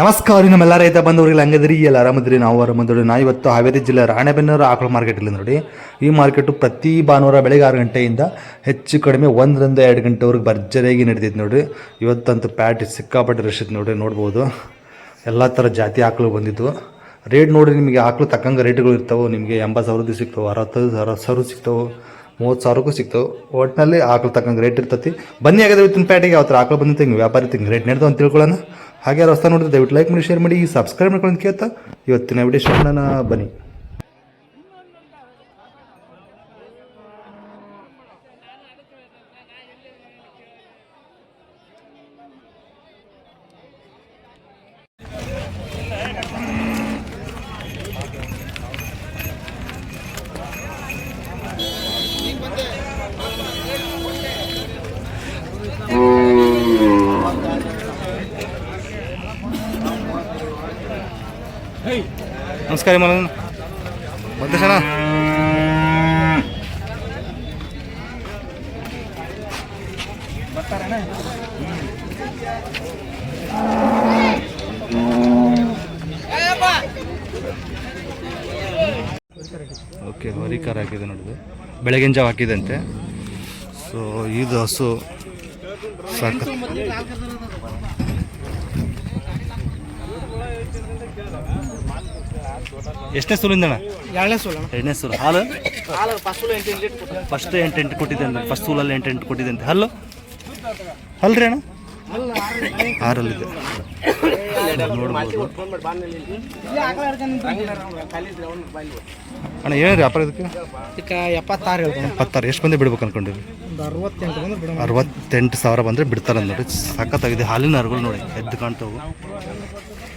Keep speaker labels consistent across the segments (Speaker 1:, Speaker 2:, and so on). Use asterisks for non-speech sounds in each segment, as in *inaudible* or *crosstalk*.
Speaker 1: ನಮಸ್ಕಾರ ನಮ್ಮೆಲ್ಲ ರೈತ ಬಂದವರಿಗೆ ಹಂಗದ್ರಿ, ಎಲ್ಲ ಆರಾಮದ್ರಿ, ನಾವು ಆರಾಮದ್ರಿ ನಾ ಇವತ್ತು ಹಾವೇರಿ ಜಿಲ್ಲೆ ರಾಣೆಬೆನ್ನೂರು ಆಕಳ ಮಾರ್ಕೆಟ್ ಇಲ್ಲಿ ನೋಡಿ. ಈ ಮಾರ್ಕೆಟು ಪ್ರತಿ ಭಾನುವಾರ ಬೆಳಗ್ಗೆ ಆರು ಗಂಟೆಯಿಂದ ಹೆಚ್ಚು ಕಡಿಮೆ ಒಂದರಿಂದ ಎರಡು ಗಂಟೆವರೆಗೆ ಭರ್ಜರಿಯಾಗಿ ನಡೀತೈತೆ ನೋಡಿರಿ. ಇವತ್ತಂತೂ ಪ್ಯಾಟ್ ಸಿಕ್ಕಾಪಟ್ಟೆ ರಶ್ ಐತೆ ನೋಡ್ರಿ, ನೋಡ್ಬೋದು. ಎಲ್ಲ ಥರ ಜಾತಿ ಆಕಳು ಬಂದಿದ್ವು. ರೇಟ್ ನೋಡ್ರಿ, ನಿಮಗೆ ಆಕಳು ತಕ್ಕಂಗೆ ರೇಟ್ಗಳು ಇರ್ತವೆ. ನಿಮಗೆ ಎಂಬತ್ತು ಸಾವಿರದ್ದು ಸಿಗ್ತವೆ, ಅರವತ್ತೈದು ಅರವತ್ತು ಸಾವಿರ ಸಿಗ್ತವೆ, ಮೂವತ್ತು ಸಾವಿರಕ್ಕೂ ಸಿಗ್ತವೆ. ಒಟ್ಟಿನಲ್ಲಿ ಆಕಳು ತಕ್ಕಂಗೆ ರೇಟ್ ಇರ್ತತಿ. ಬನ್ನಿ ಹಾಗಾದ್ರೆ ಇವತ್ತಿನ ಪ್ಯಾಟಿಗೆ ಯಾವ ಥರ ಆಕಳು ಬಂದಿತ್ತು, ಹಿಂಗೆ ವ್ಯಾಪಾರಿ ತಿಂಗೆ ರೇಟ್ ನಡೆದು ಅಂತ ತಿಳ್ಕೊಳ್ಳೋಣ. ಹಾಗೆ ಯಾರು ಹೊಸ ನೋಡಿದ್ರೆ ದಯವಿಟ್ಟು ಲೈಕ್ ಮಾಡಿ ಶೇರ್ ಮಾಡಿ ಸಬ್ಸ್ಕ್ರೈಬ್ ಮಾಡ್ಕೊಂಡು ಕೇಳ್ತಾ ಇವತ್ತಿನ ವಿಡಿಯೋ ಬನ್ನಿ. ನಮಸ್ಕಾರ ಮಲನ್ ಮತ್ತೆ ಸಣ್ಣ. ಓಕೆ ಹೊರಿಕಾರ ಹಾಕಿದೆ ನೋಡಿದೆ ಬೆಳಗಿನ ಜಾವ ಹಾಕಿದಂತೆ. ಸೊ ಇದು ಹಸು. ಸಾಕು. ಎಷ್ಟನೇ ಸೂಲಿಂದಣ್ಣ
Speaker 2: ಎರಡನೇ ಸೂಲ
Speaker 1: ಎರಡನೇ ಸೂಲು. ಹಾಲು?
Speaker 2: ಹಾಲು ಫಸ್ಟ್ ಎಂಟು ಎಂಟು
Speaker 1: ಕೊಟ್ಟಿದ್ದೆ ಅಂತ ಫಸ್ಟ್ ಸೂಲಲ್ಲಿ ಎಂಟು ಎಂಟು ಕೊಟ್ಟಿದ್ದೆ ಅಂತ ಹಲ್ಲು? ಹಲ್ರಿ ಅಣ್ಣ? ಆರಲ್ಲಿದೆ. ನೋಡ್ಬೋದು. ಅಣ್ಣ ಏನು ವ್ಯಾಪಾರ ಇದಕ್ಕೆ?
Speaker 2: ಇದಕ್ಕೆ ಎಪ್ಪತ್ತಾರು
Speaker 1: ಎಪ್ಪತ್ತಾರು. ಎಷ್ಟು ಮಂದಿ ಬಿಡ್ಬೇಕು ಅನ್ಕೊಂಡಿರಿ?
Speaker 2: ಅರವತ್ತೆಂಟು
Speaker 1: ಸಾವಿರ ಬಂದರೆ ಬಿಡ್ತಾರೆ ನೋಡಿ ಸಖತ್ತಾಗಿದೆ. ಹಾಲಿನ ಅರ್ಗಳು ನೋಡಿ ಎದ್ದು ಕಾಣ್ತಾವು
Speaker 2: ಬೆಳಗ್ಗೆ ಕರ ಆಗಿದ್ದಾನೆ ಕಾಸು ಗೀಸು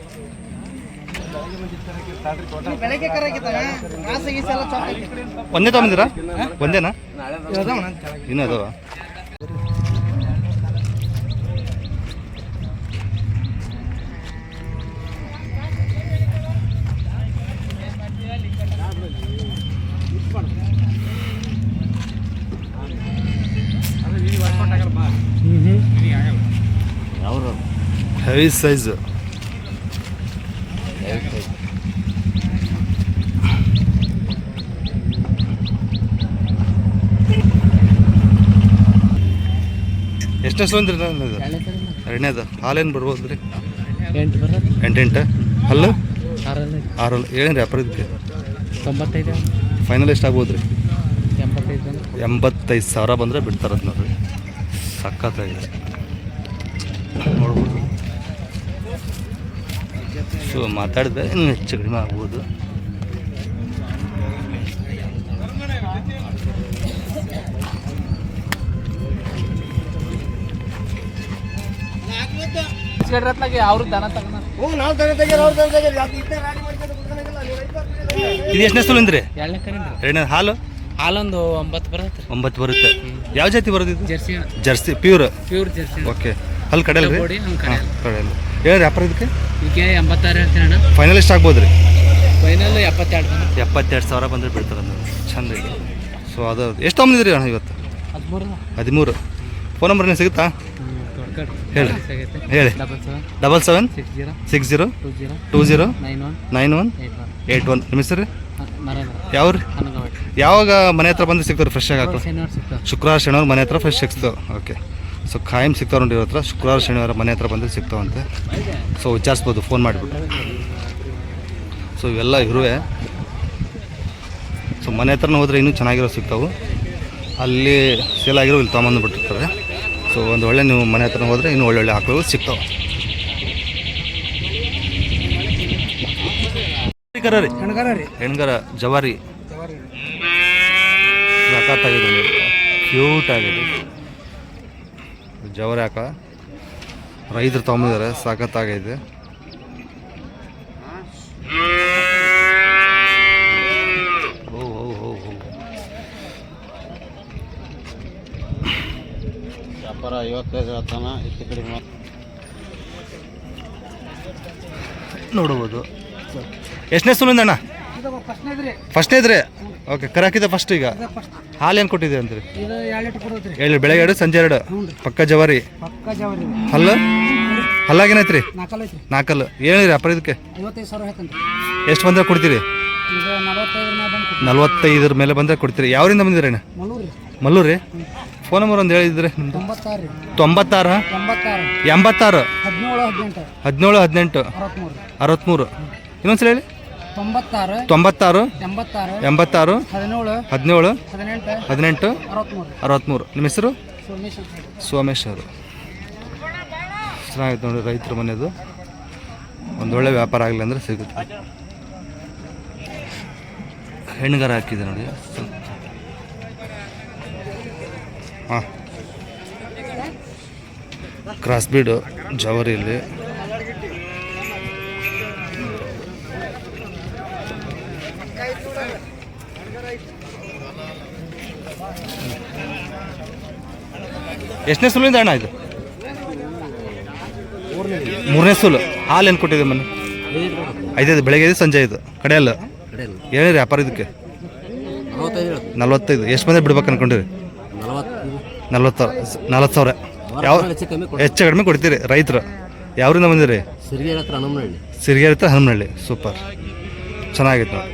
Speaker 2: ಎಲ್ಲ ಚೊಕ್ಕ ಐತಿ.
Speaker 1: ಒಂದೇ ತಗೊಂಡಿರಾ ಒಂದೇನಾ?
Speaker 2: ಇದಾವ? ನನ್ನ ಹ್ಞೂ
Speaker 1: ಹ್ಞೂ ಹೆವಿ ಹೆವಿ ಸೈಜ್ ಎಷ್ಟು ಸೋಂದ್ರಿ ನಾನು ಎರಡನೇದು ಹಾಲೇನು ಬರ್ಬೋದು ರೀ?
Speaker 2: ಎಂಟು ಬರೋದು.
Speaker 1: ಎಂಟು ಎಂಟು ಹಲ್ಲು?
Speaker 2: ಆರಲ್ಲಿ
Speaker 1: ಏನು ರೀ ವ್ಯಾಪಾರ ಇದಕ್ಕೆ?
Speaker 2: ತೊಂಬತ್ತೈದು.
Speaker 1: ಫೈನಲ್ ಎಷ್ಟು ಆಗ್ಬೋದು ರೀ?
Speaker 2: ಎಂಬತ್ತೈದು ಬಂದ್ರೆ
Speaker 1: ಎಂಬತ್ತೈದು ಸಾವಿರ ಬಂದರೆ ಬಿಡ್ತಾರ ನೋಡ್ರಿ. ಸಖತ್ತಾಗಿದೆ. ನೋಡ್ಬೋದು. ಸೊ ಮಾತಾಡಿದ್ರೆ ಇನ್ನು ಹೆಚ್ಚು ಕಡಿಮೆ ಆಗ್ಬೋದು.
Speaker 2: ಸಿಗರೇಟ್ಲಾಗೆ ಅವ್ರು ದನ ತಗೊಂಡ ಹ್ಞೂ ನಾವು ದನ ತೆಗೀರಿ ಅವ್ರು ದನ
Speaker 1: ಇದು ಎಷ್ಟನೇ ಸುಲಿಂದ್ರಿ
Speaker 2: ಎರಡನೇ ಕರೀರಿ
Speaker 1: ಎರಡನೇ ಹಾಲು?
Speaker 2: ಹಾಲೊಂದು ಒಂಬತ್ತು ಬರುತ್ತೆ.
Speaker 1: ಒಂಬತ್ತು ಬರುತ್ತೆ. ಯಾವ ಜಾತಿ ಬರೋದು ಇದು?
Speaker 2: Jersey
Speaker 1: jersey pure?
Speaker 2: Pure jersey
Speaker 1: okay. ಅಲ್ಲಿ ಕಡೆಯಲ್ಲ ರೀ?
Speaker 2: ಹಂಗೆ
Speaker 1: ಹಾಂ
Speaker 2: ಕಡೆ
Speaker 1: ಕಡೆಯಲ್ಲ ಏನು ವ್ಯಾಪಾರ ಇದಕ್ಕೆ?
Speaker 2: ಇದಕ್ಕೆ ಎಂಬತ್ತಾರು ಹೇಳ್ತೀನಿ ಅಣ್ಣ?
Speaker 1: ಫೈನಲ್ ಎಷ್ಟು ಆಗ್ಬೋದು ರೀ
Speaker 2: ಫೈನಲ್ ಎಪ್ಪತ್ತೆರಡು ಬಂದ್ರೆ.
Speaker 1: ಎಪ್ಪತ್ತೆರಡು ಸಾವಿರ ಬಂದ್ರೆ ಬಿಡ್ತಾರೆ ಅಂದ್ರೆ ಚಂದ ಇದೆ. ಸೊ ಅದು ಎಷ್ಟು ತೊಗೊಂಡಿದ್ರಿ ಅಣ್ಣ ಇವತ್ತು?
Speaker 2: ಹದಿಮೂರು.
Speaker 1: ಹದಿಮೂರು ಫೋನ್ ನಂಬರ್ ಸಿಗುತ್ತಾ? ಹೇಳಿ. ಹೇಳಿ.
Speaker 2: Double seven six zero two zero nine one
Speaker 1: eight one
Speaker 2: eight one
Speaker 1: ನಿಮ್ಮ ಹೆಸರು? ಯಾವ ರೀ ಯಾವಾಗ ಮನೆ ಹತ್ರ ಬಂದು ಸಿಗ್ತಾರೆ ಫ್ರೆಶ್ ಆಗಿ ಹಾಕೋ? ಶುಕ್ರವಾರ ಶನಿವಾರ ಮನೆ ಹತ್ರ ಫ್ರೆಶ್ ಸಿಗ್ತಾವೆ ಓಕೆ ಸೊ ಖಾಯಂ ಸಿಗ್ತಾವೆ ನೋಡಿ ಇವ್ರ ಹತ್ರ. ಶುಕ್ರವಾರ ಶನಿವಾರ ಮನೆ ಹತ್ರ ಬಂದು ಸಿಗ್ತಾವಂತೆ ಸೊ ವಿಚಾರಿಸ್ಬೋದು. ಫೋನ್ ಮಾಡಿಬಿಟ್ಟು. ಸೊ ಇವೆಲ್ಲ ಇರುವೆ. ಸೊ ಮನೆ ಹತ್ರನೂ ಹೋದರೆ ಇನ್ನೂ ಚೆನ್ನಾಗಿರೋ ಸಿಗ್ತಾವೆ. ಅಲ್ಲಿ ಸೇಲ್ ಆಗಿರೋ ಇಲ್ಲಿ ತೊಗೊಂಬಂದು ಬಿಟ್ಟಿರ್ತಾರೆ ಸೊ ಒಂದು ಒಳ್ಳೆ ನೀವು ಮನೆ ಹತ್ರ ಹೋದರೆ ಇನ್ನೂ ಒಳ್ಳೊಳ್ಳೆ ಆಕಳುಗಳು ಸಿಗ್ತಾವೆ.
Speaker 2: ಹೆಣ್ಗಾರ ರೀ?
Speaker 1: ಹೆಣ್ಗರ ಜವಾರಿ. ಸಖತ್ತಾಗಿದೆ ಕ್ಯೂಟ್ ಆಗಿದೆ ಜವಾರಿ ಹಾಕ ರೈತರು ತೊಗೊಂಡಿದ್ದಾರೆ ಸಖತ್ತಾಗೈತೆ ನೋಡ್ಬೋದು ಎಷ್ಟನೇ ಸುಲಿಂದ ಅಣ್ಣ? ಇದ್ರೆ. ಇದ್ರಿ ಓಕೆ ಕರಾಕಿದ ಫಸ್ಟ್ ಈಗ. ಹಾಲು ಏನು ಕೊಟ್ಟಿದೆ ಅಂದ್ರೆ ಹೇಳಿ ಬೆಳಗ್ಗೆ ಎರಡು, ಸಂಜೆ ಎರಡು. ಪಕ್ಕ ಜವಾರಿ. ಹಲ್ಲು? ಹಲ್ಲಾಗೇನೈತೆ ರೀ
Speaker 2: ನಾಲ್ಕಲ್ಲ
Speaker 1: ಏನಿರಿ ಅಪ್ಪ ಇದಕ್ಕೆ? ಎಷ್ಟು ಬಂದ್ರೆ ಕೊಡ್ತೀರಿ? ನಲ್ವತ್ತೈದರ ಮೇಲೆ ಬಂದ್ರೆ ಕೊಡ್ತೀರಿ. ಯಾವರಿಂದ ಬಂದಿರಿ
Speaker 2: ಮಲ್ಲೂರಿ
Speaker 1: ಫೋನ್ ನಂಬರ್ ಒಂದು ಹೇಳಿದ್ರೆ
Speaker 2: ತೊಂಬತ್ತಾರು ಎಂಬತ್ತಾರು
Speaker 1: ಎಂಬತ್ತಾರು?
Speaker 2: ಹದಿನೇಳು ಹದಿನೆಂಟು.
Speaker 1: ಹದಿನೇಳು ಹದಿನೆಂಟು.
Speaker 2: ಅರವತ್ತ್ಮೂರು
Speaker 1: ಅರವತ್ತ್ಮೂರು ಇನ್ನೊಂದ್ಸಲ ಹೇಳಿ.
Speaker 2: ತೊಂಬತ್ತಾರು
Speaker 1: ತೊಂಬತ್ತಾರು
Speaker 2: ಎಂಬತ್ತಾರು
Speaker 1: ಎಂಬತ್ತಾರು
Speaker 2: ಹದಿನೇಳು
Speaker 1: ಹದಿನೇಳು
Speaker 2: ಹದಿನೆಂಟು
Speaker 1: ಅರವತ್ಮೂರು
Speaker 2: ಅರವತ್ತ್ಮೂರು
Speaker 1: ಅರವತ್ತ್ಮೂರು ನಿಮ್ಮ ಹೆಸರು?
Speaker 2: ಸೋಮೇಶ್ ಅಂತ
Speaker 1: ಸೋಮೇಶ್ ಅವರು ಚೆನ್ನಾಗಿತ್ತು ನೋಡಿ ರೈತರ ಮನೆದು ಒಂದೊಳ್ಳೆ ವ್ಯಾಪಾರ ಆಗಲಿ ಅಂದರೆ ಸಿಗುತ್ತೆ. ಹೆಣ್ಗಾರ ಹಾಕಿದೆ ನೋಡಿ. ಹಾಂ. ಕ್ರಾಸ್ ಬೀಡು ಜವರಿಯಲ್ಲಿ ಎಷ್ಟನೇ ಸುಲಿಂದ ಅಣ್ಣ ಇದು? ಮೂರನೇ ಸುಲು. ಹಾಲು ಏನು ಕೊಟ್ಟಿದೆ ಮನೆ ಐದೈದು ಬೆಳಗ್ಗೆ ಐದು ಸಂಜೆ ಐದು. ಕಡೆಯಲ್ಲ ಏನಿರಿ ವ್ಯಾಪಾರ ಇದಕ್ಕೆ? ನಲ್ವತ್ತೈದು. ಎಷ್ಟು ಮಂದಿ ಬಿಡ್ಬೇಕು ಅನ್ಕೊಂಡಿರಿ? ನಲ್ವತ್ತು ನಲ್ವತ್ತು ಸಾವಿರ. ಯಾವ ಹೆಚ್ಚು ಕಡಿಮೆ ಕೊಡ್ತೀರಿ ರೈತರು. ಯಾವ್ರಿಂದ ಬಂದಿರಿ?
Speaker 3: ಸಿರಿಗೆರೆ ಹತ್ರ ನಮ್ಮನಹಳ್ಳಿ
Speaker 1: ಸಿರಿಗೆರೆ ಹತ್ರ ಹನುಮನಹಳ್ಳಿ. ಸೂಪರ್. ಚೆನ್ನಾಗಿತ್ತು ನೋಡಿ.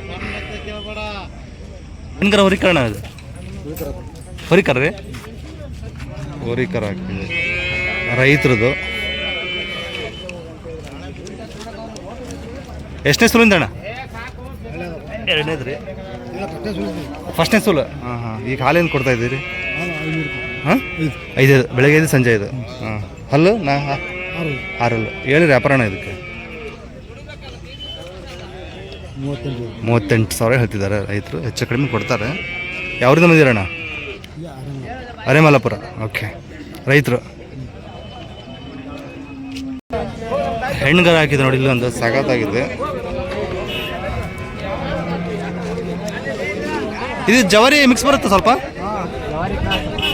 Speaker 1: ಹೆಣ್ಗರ ಹೊರಿಕರಣ ಅದು? ಹೊರಿಕರ ರೀ? ಹೊರಿಕರ ರೈತರದು. ಎಷ್ಟನೇ ಸೂಲಿಂದ ಅಣ್ಣ? ಎರಡನೇದು ರೀ ಫಸ್ಟ್ನೇ ಸುಲು ಹಾಂ ಹಾಂ. ಈಗ ಹಾಲೇನು ಕೊಡ್ತಾ ಇದ್ದೀರಿ? ಹಾಂ? ಐದು ಬೆಳಗ್ಗೆ ಐದು ಸಂಜೆ ಐದು. ಹಾಂ. ಹಲ್ಲು? ನಾ ಆರಲ್ಲು. ಹೇಳಿ ವ್ಯಾಪಾರಣ ಇದಕ್ಕೆ? ಮೂವತ್ತೆಂಟು. ಸಾವಿರ ಹೇಳ್ತಿದ್ದಾರೆ ರೈತರು. ಹೆಚ್ಚು ಕಡಿಮೆ ಕೊಡ್ತಾರೆ. ಯಾವ್ರಿಂದ ಬಂದಿರಣ್ಣ ಅರೆಮಲಪುರ ಓಕೆ. ರೈತರು. ಹೆಣ್ಗರ ಹಾಕಿದೆ ನೋಡಿ ಇಲ್ಲೊಂದು ಸಾಗತ್ತಾಗಿದೆ ಇದು ಜವರಿ ಮಿಕ್ಸ್ ಬರುತ್ತೆ ಸ್ವಲ್ಪ?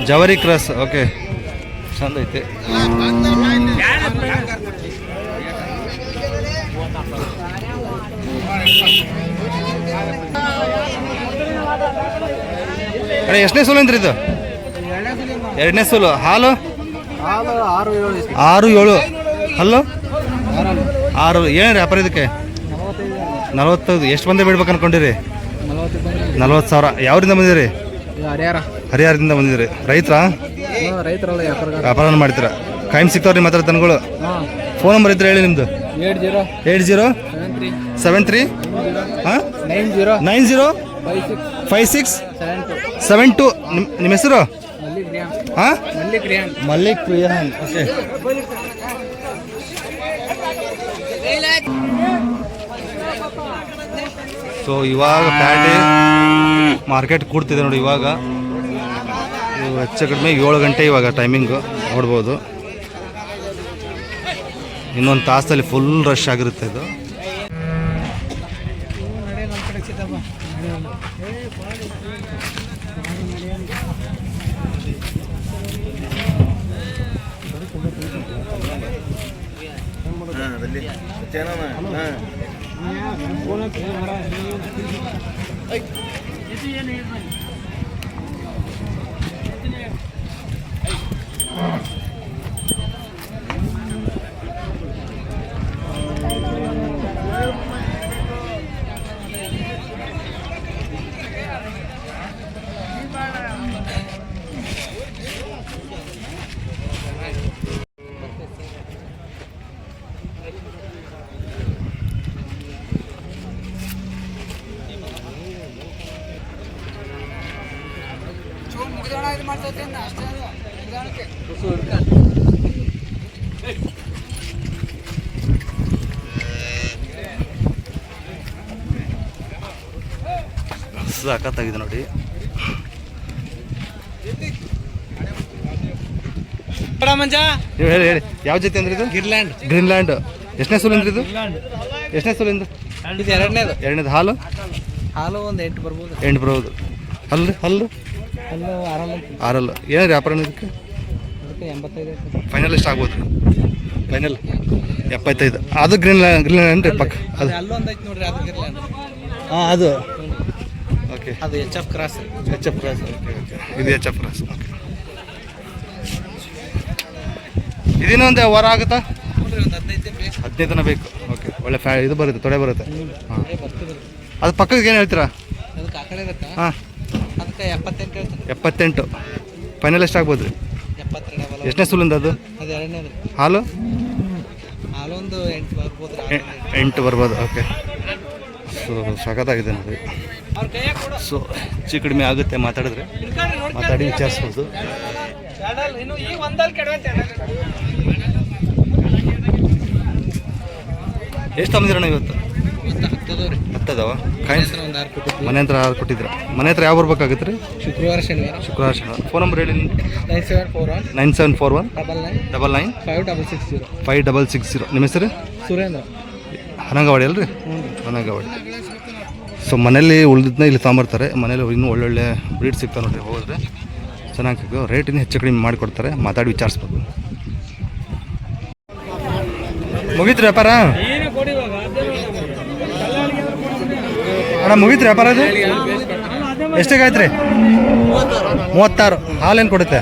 Speaker 1: ಜವರಿ ಕ್ರಾಸ್, ಓಕೆ. ಚಂದ ಐತೆ. ಅರೆ, ಎಷ್ಟನೇ ಸೋಲು ಅಂದ್ರಿ ಇದು? ಎರಡನೇ ಸೋಲು. ಹಾಲು?
Speaker 2: ಆರು ಏಳು.
Speaker 1: ಹಲ್ಲು? ಆರು. ಏನು ವ್ಯಾಪಾರ ಇದಕ್ಕೆ? ನಲವತ್ತೈದು. ಎಷ್ಟು ಬಂದೆ ಬಿಡ್ಬೇಕು ಅನ್ಕೊಂಡಿರಿ ನಲ್ವತ್ತು ಸಾವಿರ. ಯಾವ್ರಿಂದ ಬಂದಿರಿ?
Speaker 2: ಹರಿಹರ
Speaker 1: ಹರಿಹರದಿಂದ ಬಂದಿದ್ರಿ ರೈತರ?
Speaker 2: ರೈತರಲ್ಲ ವ್ಯಾಪಾರ
Speaker 1: ಮಾಡ್ತೀರಾ? ಕಾಯಂ ಸಿಗ್ತಾವ್ರಿ ಮಾತ್ರ
Speaker 2: ತನಗಳು
Speaker 1: ಫೋನ್ ನಂಬರ್ ಇದ್ರೆ ಹೇಳಿ ನಿಮ್ಮದು
Speaker 2: eight zero.
Speaker 1: Eight zero?
Speaker 2: Seven three.
Speaker 1: ಹಾಂ?
Speaker 2: Nine zero.
Speaker 1: Nine zero?
Speaker 2: Five six. Seven two.
Speaker 1: ನಿಮ್ಮ ನಿಮ್ಮ ಹೆಸರು? ಹಾಂ?
Speaker 2: ಮಲ್ಲಿಕ್ ರಿಯಾನ್
Speaker 1: ಮಲ್ಲಿಕ್ ಪ್ರಿಯಾನ್ ಓಕೆ. ಸೊ ಇವಾಗ ಪ್ಯಾಟೆ ಮಾರ್ಕೆಟ್ ಕೂಡ್ತಿದೆ ನೋಡಿ ಇವಾಗ. ಇವು ಹೆಚ್ಚು ಕಡಿಮೆ ಏಳು ಗಂಟೆ ಇವಾಗ ಟೈಮಿಂಗು ನೋಡ್ಬೋದು. ಇನ್ನೊಂದು ತಾಸಲ್ಲಿ ಫುಲ್ ರಶ್ ಆಗಿರುತ್ತೆ ಇದು. ಸಾಕತ್ತಾಗಿದೆ ನೋಡಿ.
Speaker 2: ಮಂಜ
Speaker 1: ನೀವು ಹೇಳಿ ಹೇಳಿ. ಯಾವ ಜೊತೆ ಅಂದ್ರೆ ಇದು?
Speaker 2: ಗ್ರೀನ್ಲ್ಯಾಂಡ್
Speaker 1: ಗ್ರೀನ್ಲ್ಯಾಂಡ್ ಎಷ್ಟನೇ ಸೂಲ್ ಅಂದ್ರೆ ಇದು? ಎಷ್ಟನೇ ಸೂಲ್ ಇಂದು
Speaker 2: ಇದು ಎರಡನೇದು.
Speaker 1: ಎರಡನೇದು ಹಾಲು?
Speaker 2: ಹಾಲು ಒಂದು ಎಂಟು ಬರ್ಬೋದು.
Speaker 1: ಎಂಟು ಬರ್ಬೋದು. ಹಲ್ಲು ಹಲ್ಲು? ಆರಲ್ಲು? ಏನು ವ್ಯಾಪಾರ ಇದಕ್ಕೆ ಫೈನಲ್ ಎಷ್ಟು ಆಗ್ಬೋದು? ಫೈನಲ್ ಎಪ್ಪತ್ತೈದು. ಅದು ಗ್ರೀನ್ ಗ್ರೀನ್ ರೀ ಪಕ್ಕ? ಅದು ಹಾಂ ಅದು. ಓಕೆ
Speaker 2: ಅದು H F cross
Speaker 1: H F cross okay okay ಇದು ಎಚ್ ಎಫ್ ಕ್ರಾಸ್ ಓಕೆ ಇದೇನೋ ಒಂದು ವಾರ ಆಗುತ್ತಾ? ಹದಿನೈದು ದಿನ ಬೇಕು. ಓಕೆ ಒಳ್ಳೆ ಫ್ಯಾ ಇದು ಬರುತ್ತೆ ತೊಡೆ ಬರುತ್ತೆ. ಹಾಂ. ಅದು ಪಕ್ಕಕ್ಕೆ ಏನು ಹೇಳ್ತೀರಾ? ಹಾಂ.
Speaker 2: ಅದಕ್ಕೆ ಎಪ್ಪತ್ತೆಂಟು ಹೇಳ್ತೀನಿ.
Speaker 1: ಎಪ್ಪತ್ತೆಂಟು. ಫೈನಲ್ ಎಷ್ಟು ಆಗ್ಬೋದು? ರೀ
Speaker 2: ಎಪ್ಪತ್ತೆರಡು
Speaker 1: ಎಷ್ಟನೇ ಸುಲಿಂದ ಅದು?
Speaker 2: ಅದು ಎರಡನೇದು
Speaker 1: ಹಾಲು?
Speaker 2: ಹಾಲೊಂದು ಎಂಟು ಬರ್ಬೋದು
Speaker 1: ಎ- ಎಂಟು ಬರ್ಬೋದು ಓಕೆ. ಸೊ ಸಖತ್ತಾಗಿದೆ ನೋಡಿ. ಸೊ ಹೆಚ್ಚು ಕಡಿಮೆ ಆಗುತ್ತೆ ಮಾತಾಡಿದ್ರೆ. ಮಾತಾಡಿ ವಿಚಾರಿಸ್ಬೋದು.
Speaker 2: ಇನ್ನು ಈ ಒಂದಲ್ಲಿ
Speaker 1: ಎಷ್ಟು ತಂದಿರೋಣ ಇವತ್ತು? ಹತ್ತದವ? ಮನೆ ಹತ್ರ ಆರು ಕೊಟ್ಟಿದ್ರ. ಮನೆ ಹತ್ರ ಯಾವ ಬರ್ಬೇಕಾಗತ್ತೆ ರೀ
Speaker 2: ಶುಕ್ರವಾರ ಶನಿವಾರ.
Speaker 1: ಶುಕ್ರವಾರ ಶನಿವಾರ. ಫೋನ್ ನಂಬರ್ ಹೇಳಿ
Speaker 2: nine seven four one
Speaker 1: nine seven four one
Speaker 2: double nine
Speaker 1: double nine
Speaker 2: five double six zero.
Speaker 1: Five double six zero. ನಿಮ್ಮ ಹೆಸರು?
Speaker 2: ಸುರೇಂದ್ರ.
Speaker 1: ಹನಗವಾಡಿ ಅಲ್ರಿ? ಹನಗವಾಡಿ ಸೊ ಮನೇಲಿ ಉಳಿದನ್ನ ಇಲ್ಲಿ ತೊಗೊಂಬರ್ತಾರೆ. ಮನೇಲಿ ಇನ್ನೂ ಒಳ್ಳೊಳ್ಳೆ ಬ್ರೀಡ್ ಸಿಗ್ತಾವೆ ನೋಡ್ರಿ ಹೋದ್ರೆ ಚೆನ್ನಾಗಿ ರೇಟ್ ಇನ್ನೂ ಹೆಚ್ಚು ಕಡಿಮೆ ಮಾಡಿಕೊಡ್ತಾರೆ. ಮಾತಾಡಿ ವಿಚಾರಿಸ್ಬೋದು. ಮುಗೀತ್ರಿ ವ್ಯಾಪಾರ? ಅಣ್ಣ ಮುಗಿತ್ರಿ ವ್ಯಾಪಾರ ಇದು ಎಷ್ಟಿಗೆ ಆಯ್ತು ರೀ ಮೂವತ್ತಾರು ಹಾಲೇನು ಕೊಡುತ್ತೆ?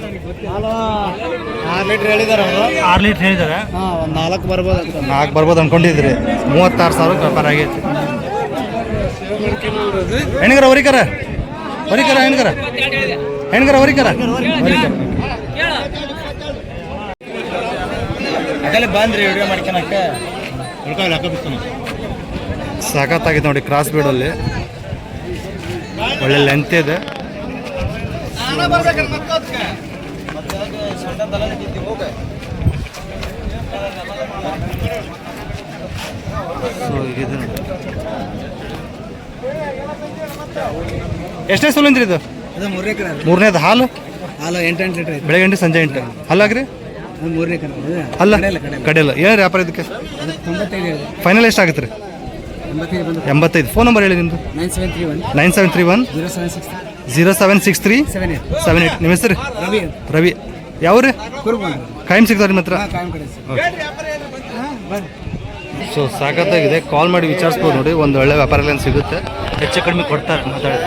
Speaker 2: ಆರು ಲೀಟ್ರ್ ಹೇಳಿದಾರೆ ಅವರು.
Speaker 1: ಆರು ಲೀಟ್ರ್ ಹೇಳಿದ್ದಾರೆ
Speaker 2: ಒಂದು ನಾಲ್ಕು ಬರ್ಬೋದು ಅಂತ.
Speaker 1: ನಾಲ್ಕು ಬರ್ಬೋದು ಅನ್ಕೊಂಡಿದ್ರಿ. ಮೂವತ್ತಾರು ಸಾವಿರ ವ್ಯಾಪಾರ ಆಗೈತಿ. ಹೆಣ್ಗರ ಹೊರಿಕರ ಹೊರಿಕರ ಹೆಣ್ಗರ? ಹೆಣ್ಗರ ಹೊರಿಕರ
Speaker 2: ಅದೆಲ್ಲ ಬಂದ್ರಿ ವಿಡಿಯೋ ಮಾಡ್ಕೊಳಕ್ಕೆ.
Speaker 1: ಸಖತ್ತಾಗಿದೆ ನೋಡಿ ಕ್ರಾಸ್ ಬೀಡಲ್ಲಿ ಒಳ್ಳೆ ಲೆಂತ್ ಇದೆ. ಎಷ್ಟೇ ಸುಲಿಂದ್ರಿ ಇದು? ಮೂರನೇದು ಹಾಲು?
Speaker 2: ಹಾಲು ಎಂಟು ಎಂಟು ಲೀಟ್ರ್
Speaker 1: ಬೆಳಗ್ಗೆ ಎಂಟು ಸಂಜೆ ಎಂಟು. ಹಲ್ಲಾಗ್ರಿ
Speaker 2: ಮೂರನೇ.
Speaker 1: ಅಲ್ಲ
Speaker 2: ಕಡೆಯಲ್ಲ,
Speaker 1: ಏನು ವ್ಯಾಪಾರ ಇದಕ್ಕೆ? ಫೈನಲ್ ಎಷ್ಟಾಗುತ್ತೆ ರೀ?
Speaker 2: ಎಂಬತ್ತೈದು
Speaker 1: ಫೋನ್ ನಂಬರ್ ಹೇಳಿ ನಿಮ್ಮದು
Speaker 2: nine seven three one.
Speaker 1: Nine seven three one.
Speaker 2: Zero seven six
Speaker 1: zero seven six three.
Speaker 2: Seven eight.
Speaker 1: Seven eight ನಿಮ್ಮ ಹೆಸರು?
Speaker 2: ರವಿ
Speaker 1: ರವಿ. ಯಾವ್ರಿ ಕಾಯಂ ಸಿಗ್ತಾರೆ ನಿಮ್ಮ ಹತ್ರ? ಸೊ ಸಾಕತ್ತಾಗಿದೆ ಕಾಲ್ ಮಾಡಿ ವಿಚಾರಿಸ್ಬೋದು ನೋಡಿ. ಒಂದು ಒಳ್ಳೆ ವ್ಯಾಪಾರ ಎಲ್ಲ ಸಿಗುತ್ತೆ. ಹೆಚ್ಚು ಕಡಿಮೆ ಕೊಡ್ತಾರೆ ಮಾತಾಡಿ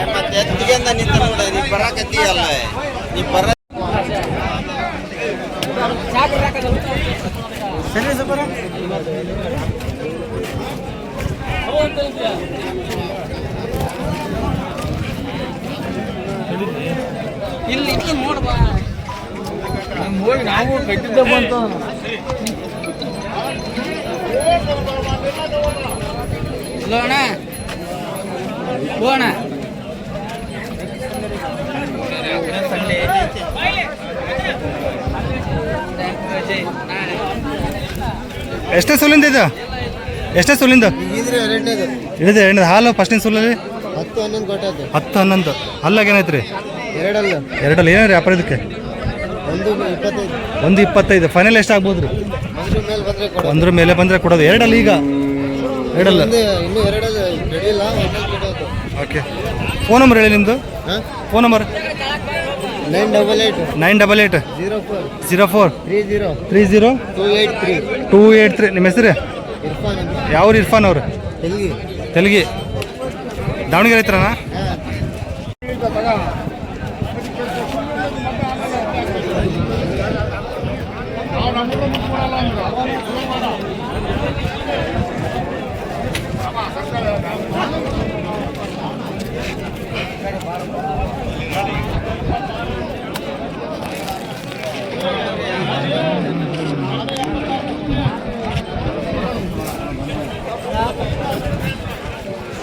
Speaker 2: ಇಲ್ಲಿ ಇಲ್ಲಿ ನೋಡ್ಬಾ ಹೋಗಿ ನಾವು ಕಟ್ಟಿದ್ದೆ ಬಂತು. ಹಲೋ ಅಣ್ಣ. ಓ ಅಣ್ಣ.
Speaker 1: ಎಷ್ಟೇ ಸುಲಿಂದ ಇದು? ಎಷ್ಟೇ ಸುಲಿಂದ?
Speaker 3: ಇದ್ರೆ ಎರಡನೇದು.
Speaker 1: ಎಣ್ಣೆ ಹಾಲು ಫಸ್ಟಿನ ಸುಲಲ್ಲಿ?
Speaker 3: ಹತ್ತು ಹನ್ನೊಂದು
Speaker 1: ಹತ್ತು ಹನ್ನೊಂದು. ಹಲ್ಲಾಗ ಏನೈತೆ ರೀ
Speaker 3: ಎರಡಲ್ಲ.
Speaker 1: ಎರಡಲ್ಲಿ. ಏನೇನು ವ್ಯಾಪಾರ ಇದಕ್ಕೆ?
Speaker 3: ಒಂದು ಇಪ್ಪತ್ತೈದು.
Speaker 1: ಒಂದು ಇಪ್ಪತ್ತೈದು. ಫೈನಲ್ ಎಷ್ಟು ಆಗ್ಬೋದು ರೀ
Speaker 3: ಅದ್ರ ಮೇಲೆ ಬಂದರೆ ಕೊಡ
Speaker 1: ಒಂದ್ರ ಮೇಲೆ ಬಂದರೆ ಕೊಡೋದು. ಎರಡಲ್ಲ ಈಗ? ಎರಡಲ್ಲ.
Speaker 3: ಇನ್ನೂ
Speaker 1: ಓಕೆ ಫೋನ್ ನಂಬರ್ ಹೇಳಿ ನಿಮ್ಮದು
Speaker 3: ಹಾಂ?
Speaker 1: Phone number
Speaker 3: nine double eight
Speaker 1: nine double eight
Speaker 3: zero four.
Speaker 1: Zero four.
Speaker 3: Three zero.
Speaker 1: Three zero.
Speaker 3: Two eight three.
Speaker 1: Two eight three. ನಿಮ್ಮ ಹೆಸರು?
Speaker 3: ಇರ್ಫಾನ್ ಅಂತ.
Speaker 1: ಯಾವ ಇರ್ಫಾನ್ ಅವರು?
Speaker 3: ತೆಲುಗಿ.
Speaker 1: ತೆಲುಗಿ. ದಾವಣಗೆರೆ ಹತ್ರನಾ?
Speaker 3: ಹಾಂ.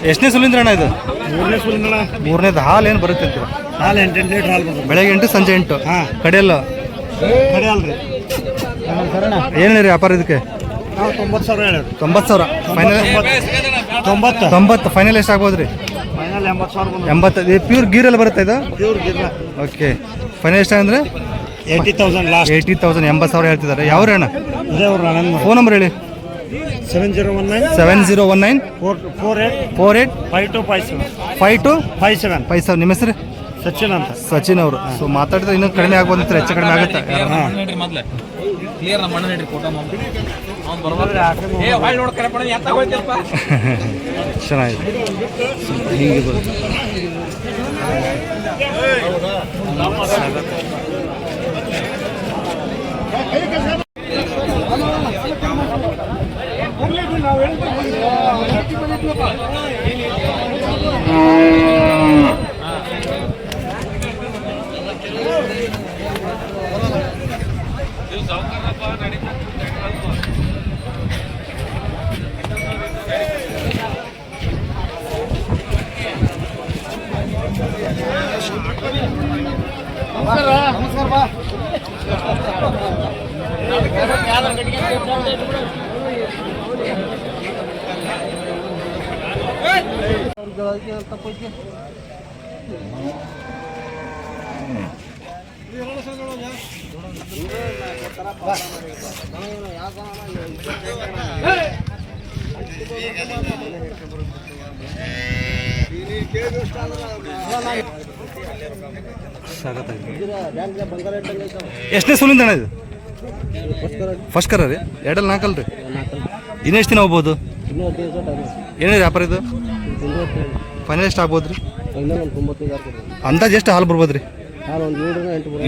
Speaker 1: ಎಷ್ಟನೇ ಸುಲಿಂದ್ರ ಅಣ್ಣ ಇದು?
Speaker 2: ಮೂರನೇ ಸುಲಿಂದ್ರ
Speaker 1: ಮೂರನೇದು ಹಾಲು ಏನು ಬರುತ್ತೆ ಅಂತೀರ?
Speaker 2: ಹಾಲು ಎಂಟು ಎಂಟು ಲೀಟ್ರ್ ಹಾಲು ಬರ್ತದೆ.
Speaker 1: ಬೆಳಗ್ಗೆ ಎಂಟು ಸಂಜೆ ಎಂಟು.
Speaker 2: ಹಾಂ.
Speaker 1: ಕಡೆಯಲ್ಲ?
Speaker 2: ಕಡೆ ಅಲ್ರಿ
Speaker 1: ಏನು ರೀ ವ್ಯಾಪಾರ ಇದಕ್ಕೆ?
Speaker 2: ನಾವು ತೊಂಬತ್ತು ಸಾವಿರ ಹೇಳಿ
Speaker 1: ತೊಂಬತ್ತು ಸಾವಿರ. ಫೈನಲ್
Speaker 2: ತೊಂಬತ್ತು.
Speaker 1: ತೊಂಬತ್ತು. ಫೈನಲ್ ಎಷ್ಟು ಆಗ್ಬೋದು ರೀ
Speaker 2: ಫೈನಲ್ ಎಂಬತ್ತು ಸಾವಿರ ಬಂದು
Speaker 1: ಎಂಬತ್ತು ಇದು ಪ್ಯೂರ್ ಗೀರಲ್ಲಿ ಬರುತ್ತೆ ಇದು?
Speaker 2: ಗಿರ್ನ
Speaker 1: ಓಕೆ ಫೈನಲ್ ಎಷ್ಟು ಅಂದರೆ?
Speaker 2: Eighty thousand last
Speaker 1: eighty thousand ಎಂಬತ್ತು ಸಾವಿರ ಹೇಳ್ತಿದ್ದಾರೆ. ಯಾವ ಅಣ್ಣ?
Speaker 2: ಇದೇ ಅವ್ರು ನನ್ನ
Speaker 1: ಫೋನ್ ನಂಬರ್ ಹೇಳಿ.
Speaker 2: Seven zero one nine
Speaker 1: seven zero one nine
Speaker 2: four four eight
Speaker 1: four eight
Speaker 2: five two five seven
Speaker 1: five two
Speaker 2: five seven
Speaker 1: five seven ನಿಮ್ಮ ಹೆಸರು?
Speaker 2: ಸಚಿನ್ ಅಂತ.
Speaker 1: ಸಚಿನ್ ಅವರು. ಸೊ ಮಾತಾಡಿದ್ರೆ ಇನ್ನೂ ಕಡಿಮೆ ಆಗ್ಬೋದು ಅಂತಾರೆ ಹೆಚ್ಚು ಕಡಿಮೆ ಆಗುತ್ತೆ.
Speaker 4: ಕ್ಲಿಯರ್ *laughs* ನಮ್ಮ ಮಣ್ಣ ನಡ್ರಿ ಫೋಟೋ ಅವ್ನು ಬರ್ಬೋದು ಏ ಹೊಳ್ಳಿ ನೋಡ್ಕರಪ್ಪ ಎಂತ ಹೋಯ್ತಿಲ್ಪ
Speaker 1: ಚೆನ್ನಾಗಿದೆ. ಸೊ ಹೀಗೆ ಬರುತ್ತೆ ಎಷ್ಟನೇ ಸುಲಿಂದ ಅಣ್ಣ ಇದು? ಫಸ್ಟ್ ಕರ ರೀ. ಎರಡಲ್ಲಿ ನಾಲ್ಕಲ್ಲ ರೀ ಇನ್ನೆಷ್ಟು ದಿನ ಹೋಗ್ಬೋದು? ಏನೇ ವ್ಯಾಪಾರ ಇದು? ಫೈನಲ್ ಎಷ್ಟು ಆಗ್ಬೋದು ರೀ? ಅಂದಾಜು ಎಷ್ಟು ಹಾಲು ಬರ್ಬೋದು ರೀ?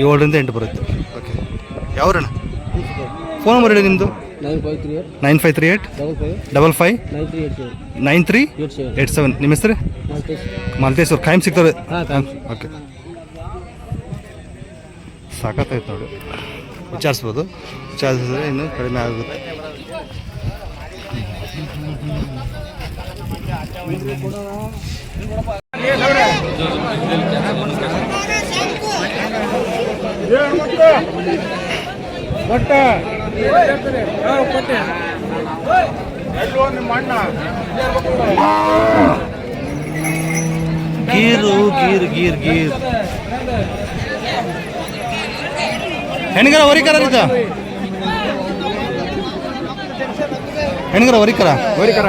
Speaker 1: ಏಳರಿಂದ ಎಂಟು ಬರುತ್ತೆ. ಓಕೆ ಯಾವ್ರಣ್ಣ? ಫೋನ್ ನಂಬರ್ ಹೇಳಿ ನಿಮ್ಮದು nine five three eight. Double five. Nine three eight seven. ನಿಮ್ಮ ಹೆಸರು? ಮಾಲ್ತೇಶ್. ಅವ್ರು. ಖಾಯಂ ಸಿಗ್ತಾರೆ. ಓಕೆ. ಸಾಕತ್ತಾಯ್ತು ನೋಡಿ. ವಿಚಾರಿಸ್ಬೋದು. ವಿಚಾರಿಸಿದ್ರೆ ಇನ್ನೂ ಕಡಿಮೆ ಆಗುತ್ತೆ. ಗೀರು, ಗೀರ್ ಗೀರ್ ಗೀರ್. ಹೆಣ್ಗರ ವರಿಕರ ಇದು ಹೆಣ್ಗರ ವರಿಕರ? ವರಿಕರ.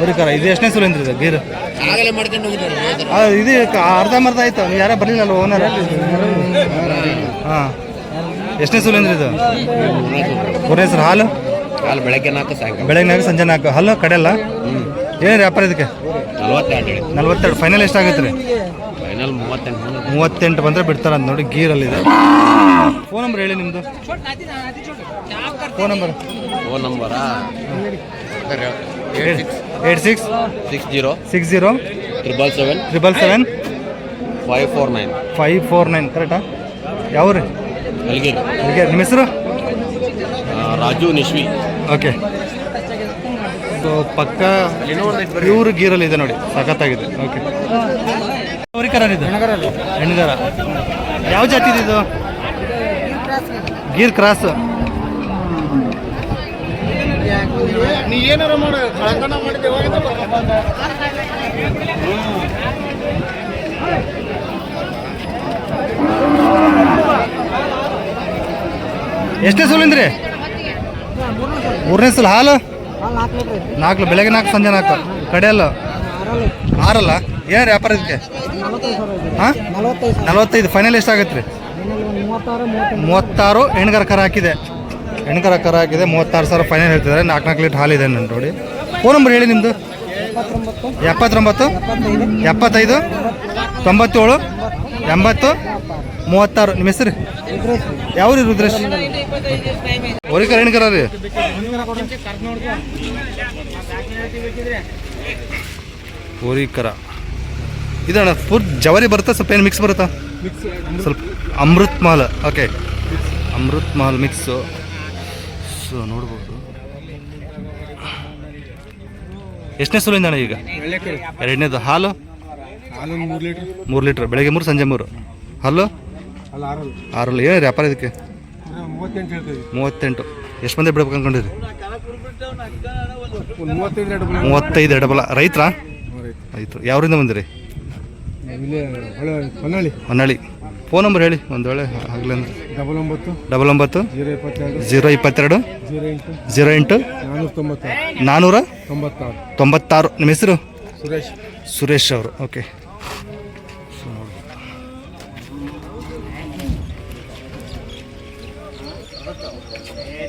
Speaker 1: ವರಿಕರ ಇದು ಎಷ್ಟನೇ ಸುರೇಂದ್ರ ಇದು? ಗೀರ್. ಇದು ಅರ್ಧ ಮರ್ಧ ಆಯ್ತು. ಯಾರೋ ಬರಲಿಲ್ಲ ಓನರ್ ಹಾಂ. ಎಷ್ಟನೇ ಅಂದ್ರೆ ಇದು? ಮೂರನೇ ಸರ್ ಹಾಲು?
Speaker 3: ಹಾಲು ಬೆಳಗ್ಗೆ ನಾಲ್ಕು ಸಾಯಂಕಾಲ.
Speaker 1: ಬೆಳಗ್ಗೆ ನಾಲ್ಕು. ಸಂಜೆ ನಾಲ್ಕು ಹಲ್ಲು ಕಡೆಯಲ್ಲ ಏನು ವ್ಯಾಪಾರ ಇದಕ್ಕೆ?
Speaker 3: ನಲವತ್ತೆರಡು ಹೇಳಿ.
Speaker 1: ನಲ್ವತ್ತೆರಡು. ಫೈನಲ್ ಎಷ್ಟಾಗುತ್ತೆ ರೀ?
Speaker 3: ಫೈನಲ್ ಮೂವತ್ತೆಂಟು
Speaker 1: ಮೂವತ್ತೆಂಟು. ಬಂದರೆ ಬಿಡ್ತಾರೆ ಅಂತ ನೋಡಿ ಗೀರಲ್ಲಿದೆ. ಫೋನ್ ನಂಬರ್ ಹೇಳಿ ನಿಮ್ಮದು phone number
Speaker 3: phone ನಂಬರಾ
Speaker 1: eight six
Speaker 3: six zero
Speaker 1: six zero
Speaker 3: triple seven
Speaker 1: triple seven
Speaker 3: five four nine
Speaker 1: five four nine ಕರೆಕ್ಟಾ ಯಾವ ರೀ
Speaker 3: ಅಲ್ಲಿಗೆ.
Speaker 1: ಅದಕ್ಕೆ ನಿಮ್ಮ ಹೆಸರು?
Speaker 3: ರಾಜು ನಿಶ್ವಿ.
Speaker 1: ಓಕೆ. ಸೊ ಪಕ್ಕ ಇವರು ಗೀರಲ್ಲಿ ಇದೆ ನೋಡಿ. ಸಖತ್ತಾಗಿದೆ. ಓಕೆ. ಅವರಿಕರ ಇದು? ಹೆಣ್ಗರ. ಯಾವ ಜಾತಿ ಇದು ಗೀರ್ ಕ್ರಾಸ್.
Speaker 3: ನೀ ಏನಾರ ಮಾಡ. ಕಳತನ ಮಾಡಿದ್ದೆ
Speaker 1: ಎಷ್ಟೇ ರೀ ಮೂರನೇ ಸಲ ಹಾಲು? ನಾಲ್ಕು ಬೆಳಗ್ಗೆ ನಾಲ್ಕು, ಸಂಜೆ ನಾಲ್ಕು. ಕಡೆಯಲ್ಲ ಆರಲ್ಲ? ಏನು ವ್ಯಾಪಾರ ಇದಕ್ಕೆ? ಹಾಂ? ನಲವತ್ತೈದು ಫೈನಲ್ ಎಷ್ಟಾಗತ್ತೆ ರೀ? ಮೂವತ್ತಾರು, ಹೆಣ್ಗರ ಕರ ಹಾಕಿದೆ. ಹೆಣ್ಗರ ಕರ ಹಾಕಿದೆ, ಮೂವತ್ತಾರು ಸಾವಿರ ಫೈನಲ್ ಹೇಳ್ತಿದ್ದಾರೆ. ನಾಲ್ಕು ನಾಲ್ಕು ಲೀಟ್ರ್ ಹಾಲಿದೆ ನನ್ನ ನೋಡಿ. ಫೋನ್ ನಂಬರ್ ಹೇಳಿ ನಿಮ್ಮದು ಎಪ್ಪತ್ತೊಂಬತ್ತು ಎಪ್ಪತ್ತೈದು, ತೊಂಬತ್ತೇಳು, ಎಂಬತ್ತು, ಮೂವತ್ತಾರು. ನಿಮ್ಮ ಹೆಸರು? ಯಾವ ರೀ ರುದ್ರೇಶ್? ಹೊರಿಕರ ಏನಕರ ರೀ. ಹೊರಿಕರ ಇದಣ್ಣ ಫುಡ್ ಜವರಿ ಬರುತ್ತಾ? ಸ್ವಲ್ಪ ಏನು ಮಿಕ್ಸ್ ಬರುತ್ತಾ? ಸ್ವಲ್ಪ Amrit Mahal okay Amrit Mahal mix so ನೋಡ್ಬೋದು. ಎಷ್ಟನೇ ಸುಲಿಂದ ಈಗ? ಎರಡನೇದು ಹಾಲು
Speaker 3: ಮೂರು ಲೀಟ್ರ್.
Speaker 1: ಮೂರು ಲೀಟ್ರ್. ಬೆಳಗ್ಗೆ ಮೂರು ಸಂಜೆ ಮೂರು. ಹಾಲು?
Speaker 3: ಆರಲ್ಲ.
Speaker 1: ಏನು ವ್ಯಾಪಾರ ಇದಕ್ಕೆ?
Speaker 3: ಮೂವತ್ತೆಂಟು
Speaker 1: ಎಷ್ಟು ಮಂದಿ ಬಿಡ್ಬೇಕು ಅನ್ಕೊಂಡಿರಿ
Speaker 3: ಮೂವತ್ತೈದು
Speaker 1: ಎಡಬಲ ರೈತರ? ರೈತರು. ಯಾವರಿಂದ ಬಂದಿರಿ?
Speaker 3: ಹೊನ್ನಾಳಿ. ಹೊನ್ನಳ್ಳಿ
Speaker 1: ಫೋನ್ ನಂಬರ್ ಹೇಳಿ ಒಂದು ವೇಳೆ ಆಗಲಿ
Speaker 3: ಡಬಲ್ ಒಂಬತ್ತು.
Speaker 1: ಡಬಲ್ ಒಂಬತ್ತು.
Speaker 3: ಜೀರೋ ಇಪ್ಪತ್ತೆರಡು.
Speaker 1: ಜೀರೋ
Speaker 3: ಎಂಟು. ನಾನ್ನೂರ ತೊಂಬತ್ತಾರು.
Speaker 1: ನಾನ್ನೂರ
Speaker 3: ತೊಂಬತ್ತಾರು.
Speaker 1: ತೊಂಬತ್ತಾರು. ನಿಮ್ಮ ಹೆಸರು?
Speaker 3: ಸುರೇಶ್.
Speaker 1: ಸುರೇಶ್ ಅವರು. ಓಕೆ.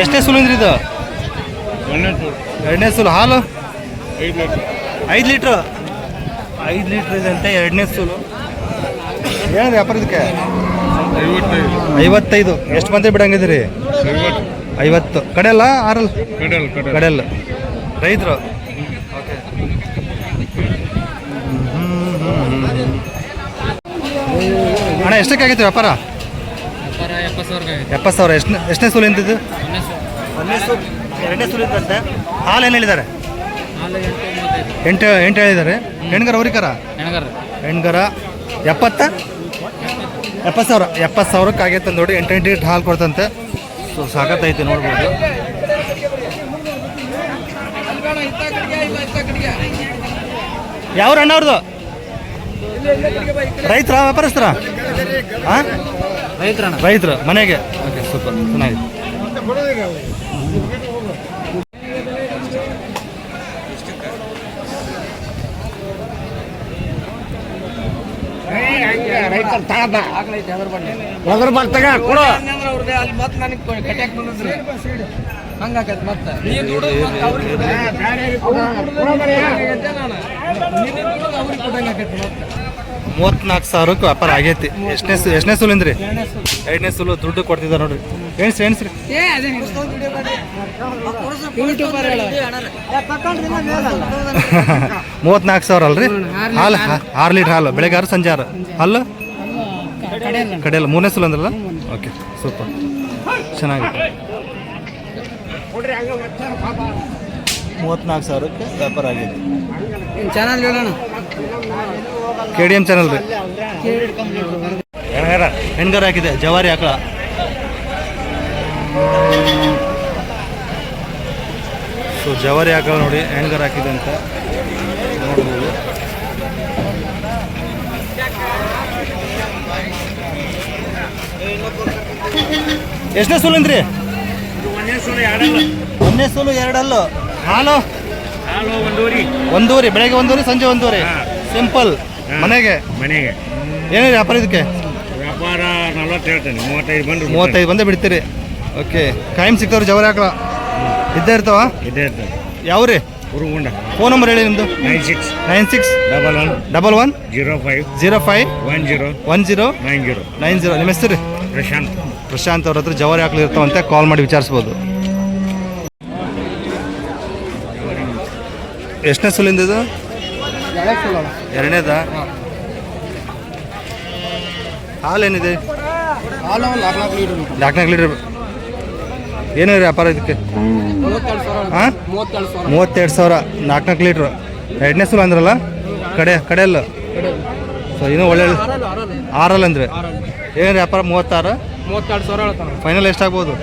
Speaker 1: ಎಷ್ಟೇ ಸುಲಿಂದ್ರಿ ಇದು? ಎರಡನೇ ಸುಲು. ಹಾಲು? ಐದು ಲೀಟ್ರ್. ಐದು ಲೀಟ್ರ್? ಇದೆ ಅಂತ ಎರಡನೇ ಸುಲು. ಏನು ವ್ಯಾಪಾರ ಇದಕ್ಕೆ? ಐವತ್ತೈದು. ಎಷ್ಟು ಮಂದಿ ಬಿಡಂಗಿದ್ರಿ ಐವತ್ತು. ಕಡೆಯಲ್ಲ ಆರಲ್
Speaker 3: ಕಡೆಲ್ಲ ಕಡಲ್
Speaker 1: ಕಡೆಯಲ್ಲ. ರೈತರು? ಅಣ್ಣ ಎಷ್ಟಕ್ಕೆ ಆಗೈತೆ ವ್ಯಾಪಾರ? ಎಪ್ಪತ್ತು ಸಾವಿರ. ಎಷ್ಟು ಎಷ್ಟನೇ ಸೂಲು ಎಂತಿದ್ದು? ಒಂದನೇ ಸೂಲು. ಎರಡನೇ ಸೂಲು ಇದ್ದಂತೆ. ಹಾಲು ಏನು ಹೇಳಿದ್ದಾರೆ? ಎಂಟು ಎಂಟು ಹೇಳಿದ್ದಾರೆ. ಹೆಣ್ಗರ ಅವ್ರಿಕರ ಹೆಣ್ಗರ. ಎಪ್ಪತ್ತ? ಎಪ್ಪತ್ತು ಸಾವಿರ. ಎಪ್ಪತ್ತು ಸಾವಿರಕ್ಕೆ ಆಗೈತೆ ನೋಡಿ ಎಂಟು ಎಂಟು ಲೀಟ್ರ್ ಹಾಲು ಕೊಡ್ತಂತೆ. ಸೊ ಸಾಕತ್ತೈತೆ ನೋಡ್ಬೋದು. ಯಾವ ಅಣ್ಣ ಅವ್ರದ್ದು ರೈತರ ವ್ಯಾಪಾರಸ್ಥರ? ಹಾಂ ರೈತರು ಮನೆಗೆ ಓಕೆ ಸೂಪರ್ ಚೆನ್ನಾಗಿದೆ
Speaker 3: ರೈತರ ತಗದ ಬರ್ತಾಗ ಕೊಡು
Speaker 2: ಅವ್ರಿಗೆ ಅಲ್ಲಿ ಮತ್ತೆ ನನಗೆ ಕಟ್ಯಾಕ್ ಬಂದಿದ್ರಿ ಹಂಗಾಕತ್ ಮತ್ತೆ ನೀ ದುಡ್ಡು ಅವ್ರಿಗೆ ಮತ್ತೆ
Speaker 1: ಮೂವತ್ನಾಲ್ಕು ಸಾವಿರಕ್ಕೆ ವ್ಯಾಪಾರ ಆಗೈತಿ. ಎಷ್ಟನೇ ಸು ಎಷ್ಟನೇ ಸುಲಿಂದ್ರಿ? ಎರಡನೇ ಸುಲು ದುಡ್ಡು ಕೊಡ್ತಿದ್ದಾರೆ ನೋಡ್ರಿ. ಎಣ್ಸ್ರಿ
Speaker 2: ಯೂಟ್ಯೂಬರ್ *laughs*
Speaker 1: ಮೂವತ್ನಾಲ್ಕು ಸಾವಿರ ಅಲ್ರಿ? ಹಾಲು ಆರು ಲೀಟ್ರ್ ಹಾಲು ಬೆಳಗ್ಗೆ ಆರು ಸಂಜೆ ಆರು ಹಾಲು. ಕಡೆಯಲ್ಲ. ಮೂರನೇ ಸುಲು ಅಂದ್ರಲ್ಲ ಓಕೆ ಸೂಪರ್ ಚೆನ್ನಾಗಿದೆ ಮೂವತ್ನಾಲ್ಕು ಸಾವಿರಕ್ಕೆ ವ್ಯಾಪಾರ ಆಗೈತಿ.
Speaker 2: ಚೆನ್ನಾಗಿ ಹೇಳೋಣ
Speaker 1: ಕೆ ಡಿ ಎಂ ಚಾನಲ್ ರೀ ಹಾಕಿದೆ, ಜವಾರಿ ಆಕಳ. ಸೊ ಜವಾರಿ ಆಕಳ ನೋಡಿ ಹೆಣ್ಗಾರ ಹಾಕಿದೆ ಅಂತ ನೋಡ್ಬೋದು. ಎಷ್ಟನೇ ಎರಡಲ್ಲ ಒಂದನೇ ಸೂಲು ಎರಡಲ್ಲ. ಹಾಲು ಒಂದೂವರೆ. ಬೆಳಗ್ಗೆ ಒಂದೂರಿ ಸಂಜೆ ಒಂದೂರಿ ಸಿಂಪಲ್ ಮನೆಗೆ?
Speaker 3: ಮನೆಗೆ.
Speaker 1: ಏನಿದೆ ವ್ಯಾಪಾರ ಇದಕ್ಕೆ?
Speaker 3: ವ್ಯಾಪಾರ ನಲ್ವತ್ತು ಹೇಳ್ತೇನೆ ಮೂವತ್ತೈದು ಬಂದು
Speaker 1: ಮೂವತ್ತೈದು ಬಂದೇ ಬಿಡ್ತೀರಿ. ಓಕೆ ಕಾಯಂ ಸಿಗ್ತಾವ್ರಿ ಜವರಿ ಹಾಕಳ ಇದ್ದೇ ಇರ್ತಾವ?
Speaker 3: ಇದ್ದೇ ಇರ್ತದೆ.
Speaker 1: ಯಾವ್ರಿ?
Speaker 3: ಹುರುಗುಂಡ
Speaker 1: ಫೋನ್ ನಂಬರ್ ಹೇಳಿ ನಿಮ್ಮದು
Speaker 3: nine six
Speaker 1: nine six
Speaker 3: double one
Speaker 1: double one
Speaker 3: zero five
Speaker 1: zero five
Speaker 3: one zero
Speaker 1: one zero
Speaker 3: nine zero
Speaker 1: nine zero ನಿಮ್ಮ ಹೆಸರು? ರೀ
Speaker 3: ಪ್ರಶಾಂತ್.
Speaker 1: ಪ್ರಶಾಂತ್ ಅವ್ರ ಹತ್ರ ಜವರಿ ಹಾಕ್ಲಿ ಇರ್ತಾವಂತೆ ಕಾಲ್ ಮಾಡಿ ವಿಚಾರಿಸ್ಬೋದು. ಎಷ್ಟನೇ ಸುಲಿಂದ ಇದು? ಎರಡನೇದ? ಹಾಲೇನಿದೆ
Speaker 2: ಹಾಲು ಒಂದು ನಾಲ್ಕು ಲೀಟರ್
Speaker 1: ಏನು ವ್ಯಾಪಾರ ಇದಕ್ಕೆ?
Speaker 2: ಮೂವತ್ತೆರಡು ಸಾವಿರ
Speaker 1: ಹಾಂ?
Speaker 2: ಮೂವತ್ತೆರಡು ಸಾವಿರ.
Speaker 1: ನಾಲ್ಕು ಸಾವಿರ ನಾಲ್ಕು ಲೀಟ್ರ್. ಎರಡನೇ ಸಲ ಅಂದ್ರಲ್ಲ? ಕಡೆ ಕಡೆಯಲ್ಲ? ಸೊ ಇನ್ನೂ ಒಳ್ಳೆ ಆರಲ್ಲ ಅಂದ್ರೆ? ಏನು ವ್ಯಾಪಾರ? ಮೂವತ್ತಾರು?
Speaker 2: ಮೂವತ್ತೆರಡು ಸಾವಿರ
Speaker 1: ಫೈನಲ್ ಎಷ್ಟಾಗ್ಬೋದು?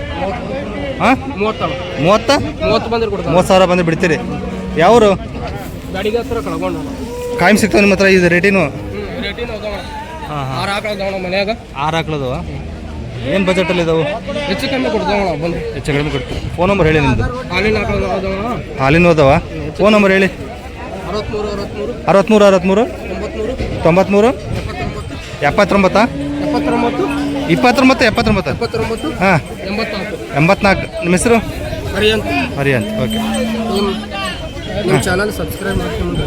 Speaker 1: ಹಾಂ? ಮೂವತ್ತ
Speaker 2: ಮೂವತ್ತ?
Speaker 1: ಮೂವತ್ತು ಸಾವಿರ ಬಂದು ಬಿಡ್ತೀರಿ. ಯಾವರು?
Speaker 2: ಗಾಡಿಗೆ ಹತ್ರ ಕಳ್ಕೊಂಡು
Speaker 1: ಕಾಯಂ ಸಿಗ್ತಾವ ನಿಮ್ಮ ಹತ್ರ ಇದು ರೇಟಿನು?
Speaker 2: ರೇಟಿನ
Speaker 1: ಹಾಂ ಹಾಂ.
Speaker 2: ಆರು ಆಕಳ ಅದಾವ ಮನ್ಯಾಗ.
Speaker 1: ಆರು ಏನು ಬಜೆಟಲ್ಲಿ ಇದಾವೆ?
Speaker 2: ಹೆಚ್ಚು ಕಮ್ಮಿ ಕೊಡ್ತಾವ ನಾವು ಬಂದು.
Speaker 1: ಹೆಚ್ಚು ಕಡಿಮೆ ಕೊಡ್ತೀವಿ. ಫೋನ್ ನಂಬರ್ ಹೇಳಿ ನಿಮ್ಮದು
Speaker 2: ಹಾಲಿನ ಆಕಳ ಅದಾವ
Speaker 1: ಹಾಲಿನ ಅದಾವ? ಫೋನ್ ನಂಬರ್ ಹೇಳಿ.
Speaker 2: ಅರವತ್ಮೂರು ಅರವತ್ಮೂರು.
Speaker 1: ಅರವತ್ತ್ಮೂರು ಅರವತ್ತ್ಮೂರು
Speaker 2: ತೊಂಬತ್ಮೂರು
Speaker 1: ತೊಂಬತ್ಮೂರು?
Speaker 2: ಎಪ್ಪತ್ತೊಂಬತ್ತು.
Speaker 1: ಎಪ್ಪತ್ತೊಂಬತ್ತಾ? ಇಪ್ಪತ್ತೊಂಬತ್ತು ಎಪ್ಪತ್ತೊಂಬತ್ತು?
Speaker 2: ಎಪ್ಪತ್ತೊಂಬತ್ತು.
Speaker 1: ಹಾಂ.
Speaker 2: ಎಂಬತ್ನಾಲ್ಕು.
Speaker 1: ಎಂಬತ್ನಾಲ್ಕು. ನಿಮ್ಮ ಹೆಸರು?
Speaker 2: ಹರಿಯಂತ್.
Speaker 1: ಹರಿಯಂತ್. ಓಕೆ
Speaker 2: ನಿಮ್ಮ ಚಾನಲ್ ಸಬ್ಸ್ಕ್ರೈಬ್ ಮಾಡ್ಕೊಂಡು